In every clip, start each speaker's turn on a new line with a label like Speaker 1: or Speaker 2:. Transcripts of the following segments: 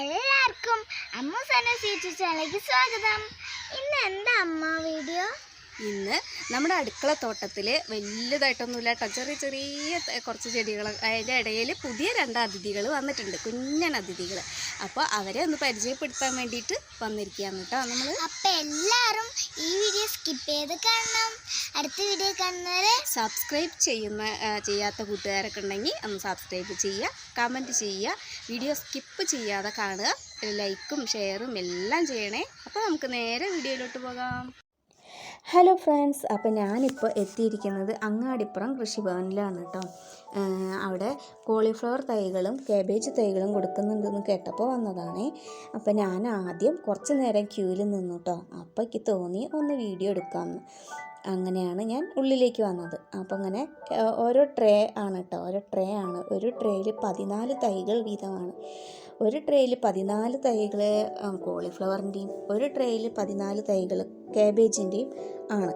Speaker 1: എല്ലാവർക്കും അമ്മ സനസി ചാനലിലേക്ക് സ്വാഗതം. ഇന്ന് എന്താ അമ്മ വീഡിയോ
Speaker 2: ഇന്ന് നമ്മുടെ അടുക്കള തോട്ടത്തിൽ വലുതായിട്ടൊന്നുമില്ല കേട്ടോ ചെറിയ ചെറിയ കുറച്ച് ചെടികൾ അതിന്റെ ഇടയിൽ പുതിയ രണ്ട് അതിഥികൾ വന്നിട്ടുണ്ട് കുഞ്ഞൻ അതിഥികൾ അപ്പോൾ അവരെ ഒന്ന് പരിചയപ്പെടുത്താൻ വേണ്ടിയിട്ട് വന്നിരിക്കുകയാണ് കേട്ടോ നമ്മൾ
Speaker 1: അപ്പോൾ എല്ലാവരും ഈ വീഡിയോ സ്കിപ്പ് ചെയ്ത് കാണണം. അടുത്ത വീഡിയോ കാണുന്നവരെ
Speaker 2: സബ്സ്ക്രൈബ് ചെയ്യുന്ന ചെയ്യാത്ത കൂട്ടുകാരൊക്കെ ഉണ്ടെങ്കിൽ ഒന്ന് സബ്സ്ക്രൈബ് ചെയ്യുക കമന്റ് ചെയ്യുക വീഡിയോ സ്കിപ്പ് ചെയ്യാതെ കാണുക. ലൈക്കും ഷെയറും എല്ലാം ചെയ്യണേ. അപ്പോൾ നമുക്ക് നേരെ വീഡിയോയിലോട്ട് പോകാം. ഹലോ ഫ്രണ്ട്സ് അപ്പോൾ ഞാനിപ്പോൾ എത്തിയിരിക്കുന്നത് അങ്ങാടിപ്പുറം കൃഷിഭവനിലാണ് കേട്ടോ. അവിടെ കോളിഫ്ലവർ തൈകളും കാബേജ് തൈകളും കൊടുക്കുന്നുണ്ടെന്ന് കേട്ടപ്പോൾ വന്നതാണ്. അപ്പോൾ ഞാൻ ആദ്യം കുറച്ച് നേരം ക്യൂവിൽ നിന്നു കേട്ടോ. അപ്പോൾ എനിക്ക് തോന്നി ഒന്ന് വീഡിയോ എടുക്കാമെന്ന് അങ്ങനെയാണ് ഞാൻ ഉള്ളിലേക്ക് വന്നത്. അപ്പോൾ അങ്ങനെ ഓരോ ട്രേ ആണ് കേട്ടോ ഓരോ ട്രേ ആണ്. ഒരു ട്രേയിൽ പതിനാല് തൈകൾ വീതമാണ്. ഒരു ട്രേയിൽ പതിനാല് തൈകൾ കോളിഫ്ലവറിന്റെയും ഒരു ട്രേയിൽ പതിനാല് തൈകൾ കാബേജിന്റെയും ആണ്.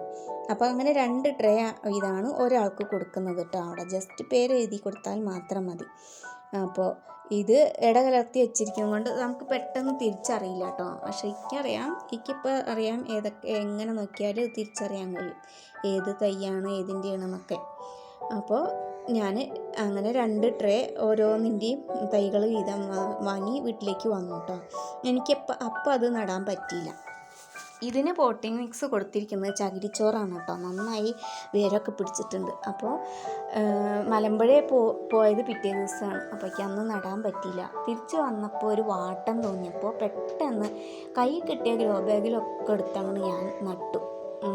Speaker 2: അപ്പോൾ അങ്ങനെ രണ്ട് ട്രേ ഇതാണ് ഒരാൾക്ക് കൊടുക്കുന്നത് കേട്ടോ അവിടെ ജസ്റ്റ് പേര് എഴുതി കൊടുത്താൽ മാത്രം മതി. അപ്പോൾ ഇത് ഇടകലർത്തി വെച്ചിരിക്കുന്നത് കൊണ്ട് നമുക്ക് പെട്ടെന്ന് തിരിച്ചറിയില്ല കേട്ടോ. പക്ഷേ എനിക്കറിയാം എനിക്കിപ്പോൾ അറിയാം ഏതൊക്കെ എങ്ങനെ നോക്കിയാൽ തിരിച്ചറിയാൻ കഴിയും. ഏത് തൈയാണ് ഏതിന്റെയാണെന്നൊക്കെ. അപ്പോൾ ഞാൻ അങ്ങനെ രണ്ട് ട്രേ ഓരോന്നിന്റെയും തൈകൾ വീതം വാങ്ങി വീട്ടിലേക്ക് വന്നു കേട്ടോ. എനിക്കപ്പോൾ അപ്പം അത് നടാൻ പറ്റിയില്ല. ഇതിന് പോട്ടിംഗ് മിക്സ് കൊടുത്തിരിക്കുന്നത് ചകിരിച്ചോറാണ് കേട്ടോ. നന്നായി വേരൊക്കെ പിടിച്ചിട്ടുണ്ട്. അപ്പോൾ മലമ്പുഴയെ പോ പോയത് പിറ്റേ ദിവസമാണ്. അപ്പോഴേക്ക് അന്ന് നടാൻ പറ്റിയില്ല. തിരിച്ചു വന്നപ്പോൾ ഒരു വാട്ടം തോന്നിയപ്പോൾ പെട്ടെന്ന് കൈ കിട്ടിയ ഗ്രോ ബാഗിലൊക്കെ എടുത്തങ്ങനെ ഞാൻ നട്ടു.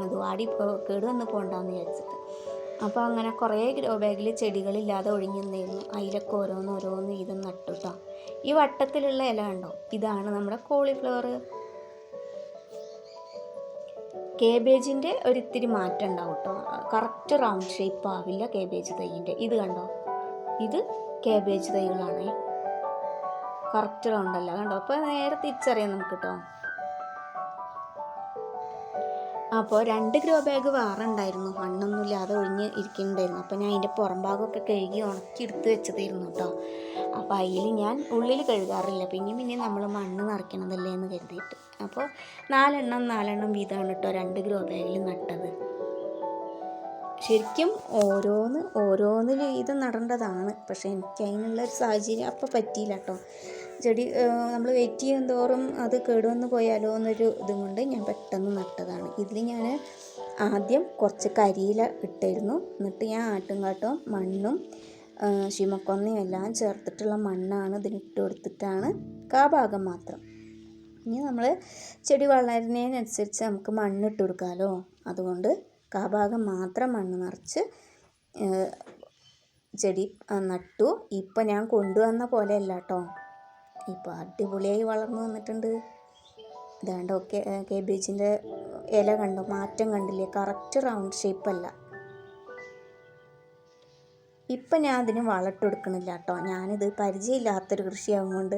Speaker 2: അത് വാടി കേട് വന്ന് പോകണ്ടെന്ന് വിചാരിച്ചിട്ട്. അപ്പോൾ അങ്ങനെ കുറേ ഗ്രോ ബാഗിൽ ചെടികളില്ലാതെ ഒഴിഞ്ഞിരുന്നായിരുന്നു അതിലൊക്കെ ഓരോന്ന് ഓരോന്ന് വീതം നട്ടു കേട്ടോ ഈ വട്ടത്തിലുള്ള ഇല ഉണ്ടോ ഇതാണ് നമ്മുടെ കോളിഫ്ലവർ കേബേജിന്റെ ഒരിത്തിരി മാറ്റം ഉണ്ടാവും കേട്ടോ കറക്റ്റ് റൗണ്ട് ഷേപ്പ് ആവില്ല കേബേജ് തൈയിന്റെ ഇത് കണ്ടോ? ഇത് കേബേജ് തൈകളാണേ. കറക്റ്റ് റൗണ്ട് അല്ല. കണ്ടോ? അപ്പോൾ നേരെ തിരിച്ചറിയാം നമുക്ക് കേട്ടോ അപ്പോൾ രണ്ട് ഗ്രോ ബാഗ് വേറെ ഉണ്ടായിരുന്നു. മണ്ണൊന്നുമില്ലാതെ ഒഴിഞ്ഞ് ഇരിക്കുന്നുണ്ടായിരുന്നു. അപ്പോൾ ഞാൻ അതിന്റെ പുറം ഭാഗമൊക്കെ കഴുകി ഉണക്കി എടുത്ത് വെച്ചതായിരുന്നു കേട്ടോ അപ്പോൾ അതിൽ ഞാൻ ഉള്ളിൽ കഴുകാറില്ല. പിന്നെയും പിന്നെയും നമ്മൾ മണ്ണ് നിറയ്ക്കണതല്ലേ എന്ന് കരുതിയിട്ട്. അപ്പോൾ നാലെണ്ണം നാലെണ്ണം വീതമാണ് കേട്ടോ രണ്ട് ഗ്രോ ബാഗിൽ നട്ടത്. ശരിക്കും ഓരോന്ന് ഓരോന്ന് വീതം നടേണ്ടതാണ്. പക്ഷേ എനിക്ക് അതിനുള്ള ഒരു സാഹചര്യം അപ്പം പറ്റിയില്ല കേട്ടോ. ചെടി നമ്മൾ വെയിറ്റ് ചെയ്യും തോറും അത് കേടുവന്ന് പോയാലോ എന്നൊരു ഇതും കൊണ്ട് ഞാൻ പെട്ടെന്ന് നട്ടതാണ്. ഇതിൽ ഞാൻ ആദ്യം കുറച്ച് കരിയില ഇട്ടായിരുന്നു എന്നിട്ട് ഞാൻ ആട്ടും കാട്ടും മണ്ണും ശിമക്കൊന്നയും എല്ലാം ചേർത്തിട്ടുള്ള മണ്ണാണ് ഇതിന് ഇട്ട് കൊടുത്തിട്ടാണ് കാ ഭാഗം മാത്രം. ഇനി നമ്മൾ ചെടി വളരുന്നതിനനുസരിച്ച് നമുക്ക് മണ്ണ് ഇട്ട് കൊടുക്കാമല്ലോ അതുകൊണ്ട് കാ ഭാഗം മാത്രം മണ്ണ് നിറച്ച് ചെടി നട്ടു. ഇപ്പം ഞാൻ കൊണ്ടുവന്ന പോലെ അല്ല കേട്ടോ ഇപ്പോൾ അടിപൊളിയായി വളർന്നു വന്നിട്ടുണ്ട്. ഇതാണ്ടോ കേ കേബേജിന്റെ ഇല കണ്ടോ. മാറ്റം കണ്ടില്ലേ? കറക്റ്റ് റൗണ്ട് ഷേപ്പല്ല. ഇപ്പം ഞാൻ അതിന് വളട്ട് കൊടുക്കണില്ല കേട്ടോ. ഞാനിത് പരിചയമില്ലാത്തൊരു കൃഷിയാകുകൊണ്ട്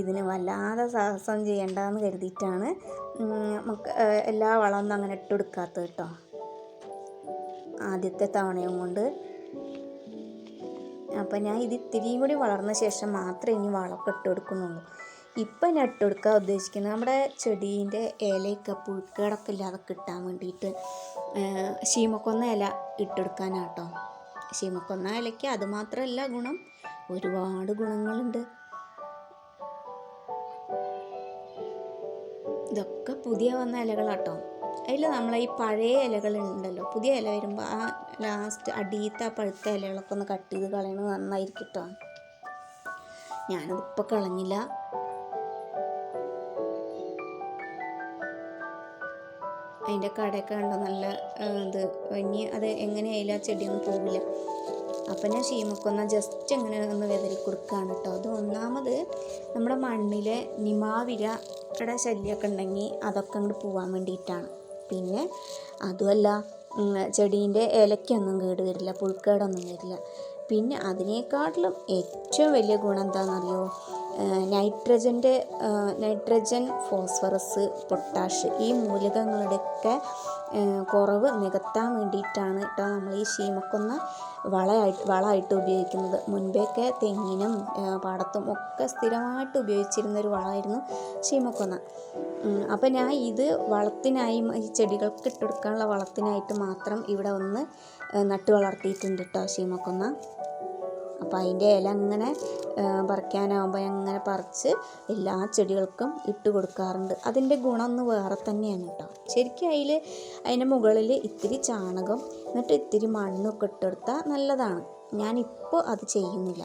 Speaker 2: ഇതിന് വല്ലാതെ സാഹസം ചെയ്യണ്ടെന്ന് കരുതിയിട്ടാണ് എല്ലാ വളമൊന്നും അങ്ങനെ ഇട്ട് കൊടുക്കാത്തത് കേട്ടോ. ആദ്യത്തെ തവണയും കൊണ്ട്. അപ്പം ഞാൻ ഇത് ഇത്തിരിയും കൂടി വളർന്ന ശേഷം മാത്രമേ ഇനി വളമൊക്കെ ഇട്ട് കൊടുക്കുന്നുള്ളൂ. ഇപ്പം ഞാൻ ഇട്ട് കൊടുക്കാൻ ഉദ്ദേശിക്കുന്നത് നമ്മുടെ ചെടീന്റെ ഇലയൊക്കെ പുഴുക്കേടൊക്കെ ഇല്ലാതെ കിട്ടാൻ വേണ്ടിയിട്ട് ശീമക്കൊന്ന ഇല ഇട്ടെടുക്കാനാട്ടോ ശീമക്കൊന്ന ഇലയ്ക്ക് അതുമാത്രമല്ല ഗുണം. ഒരുപാട് ഗുണങ്ങളുണ്ട്. ഇതൊക്കെ പുതിയ വന്ന ഇലകളാട്ടോ. അതിൽ നമ്മളെ ഈ പഴയ ഇലകളുണ്ടല്ലോ. പുതിയ ഇല വരുമ്പോൾ ആ ലാസ്റ്റ് അടിയത്തെ ആ പഴുത്ത ഇലകളൊക്കെ ഒന്ന് കട്ട് ചെയ്ത് കളയണത് നന്നായിരിക്കും കേട്ടോ ഞാനതിപ്പോൾ കളഞ്ഞില്ല. അതിന്റെ കടയൊക്കെ കണ്ടോ? നല്ല ഇത് ഇനി അത് എങ്ങനെയായാലും ആ ചെടിയൊന്നും പോകില്ല അപ്പം ഞാൻ ശീമക്കൊന്ന ജസ്റ്റ് അങ്ങനെ ഒന്ന് വിതറി കൊടുക്കുകയാണ് കേട്ടോ അത് ഒന്നാമത് നമ്മുടെ മണ്ണിലെ നിമാവിരയുടെ ശല്യമൊക്കെ ഉണ്ടെങ്കിൽ അതൊക്കെ അങ്ങോട്ട് പോകാൻ വേണ്ടിയിട്ടാണ്. പിന്നെ അതുമല്ല ചെടീന്റെ ഇലയ്ക്കൊന്നും കേട് വരില്ല പുഴുക്കേടൊന്നും വരില്ല. പിന്നെ അതിനേക്കാട്ടിലും ഏറ്റവും വലിയ ഗുണം എന്താണെന്നറിയോ നൈട്രജന്റെ നൈട്രജൻ ഫോസ്ഫറസ് പൊട്ടാഷ് ഈ മൂലകങ്ങളുടെയൊക്കെ കുറവ് നികത്താൻ വേണ്ടിയിട്ടാണ് കേട്ടോ നമ്മൾ ഈ ശീമക്കൊന്ന് വളയായിട്ട് വളമായിട്ട് ഉപയോഗിക്കുന്നത്. മുൻപേയൊക്കെ തെങ്ങിനും പാടത്തും ഒക്കെ സ്ഥിരമായിട്ട് ഉപയോഗിച്ചിരുന്ന ഒരു വളമായിരുന്നു ശീമക്കൊന്ന. അപ്പം ഞാൻ ഇത് വളത്തിനായി ഈ ചെടികൾക്ക് ഇട്ടെടുക്കാനുള്ള വളത്തിനായിട്ട് മാത്രം ഇവിടെ ഒന്ന് നട്ട് വളർത്തിയിട്ടുണ്ട് കേട്ടോ ശീമക്കൊന്ന. അപ്പോൾ അതിന്റെ ഇല അങ്ങനെ പറിക്കാനാവുമ്പോൾ അങ്ങനെ പറിച്ച് എല്ലാ ചെടികൾക്കും ഇട്ട് കൊടുക്കാറുണ്ട്. അതിന്റെ ഗുണം ഒന്ന് വേറെ തന്നെയാണ് കേട്ടോ ശരിക്കും അതിൽ അതിന്റെ മുകളിൽ ഇത്തിരി ചാണകം എന്നിട്ട് ഇത്തിരി മണ്ണൊക്കെ ഇട്ടെടുത്താൽ നല്ലതാണ്. ഞാനിപ്പോൾ അത് ചെയ്യുന്നില്ല.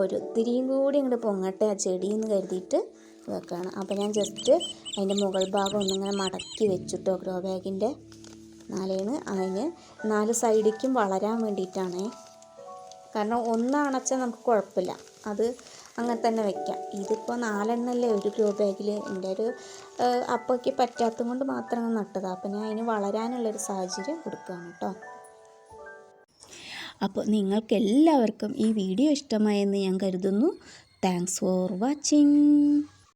Speaker 2: ഒരു ഇത്തിരിയും കൂടി ഇങ്ങോട്ട് പൊങ്ങട്ടെ ആ ചെടി എന്ന് കരുതിയിട്ട് വെക്കുകയാണ് അപ്പോൾ ഞാൻ ജസ്റ്റ് അതിന്റെ മുകൾ ഭാഗം ഒന്നിങ്ങനെ മടക്കി വെച്ചിട്ടോ ഗ്രോ ബാഗിന്റെ നാലേന്ന്. അതിന് നാല് സൈഡിലേക്കും വളരാൻ വേണ്ടിയിട്ടാണേ കാരണം ഒന്ന് അണച്ചാൽ നമുക്ക് കുഴപ്പമില്ല. അത് അങ്ങനെ തന്നെ വെക്കാം. ഇതിപ്പോൾ നാലെണ്ണല്ലേ ഒരു ഗ്രോ ബാഗിൽ എന്റെ ഒരു അപ്പയ്ക്ക് പറ്റാത്തത് കൊണ്ട് മാത്രമാണ് നട്ടത്. അപ്പോൾ ഞാൻ അതിന് വളരാനുള്ളൊരു സാഹചര്യം കൊടുക്കുകയാണ് കേട്ടോ. അപ്പോൾ നിങ്ങൾക്ക് എല്ലാവർക്കും ഈ വീഡിയോ ഇഷ്ടമായെന്ന് ഞാൻ കരുതുന്നു. Thanks for watching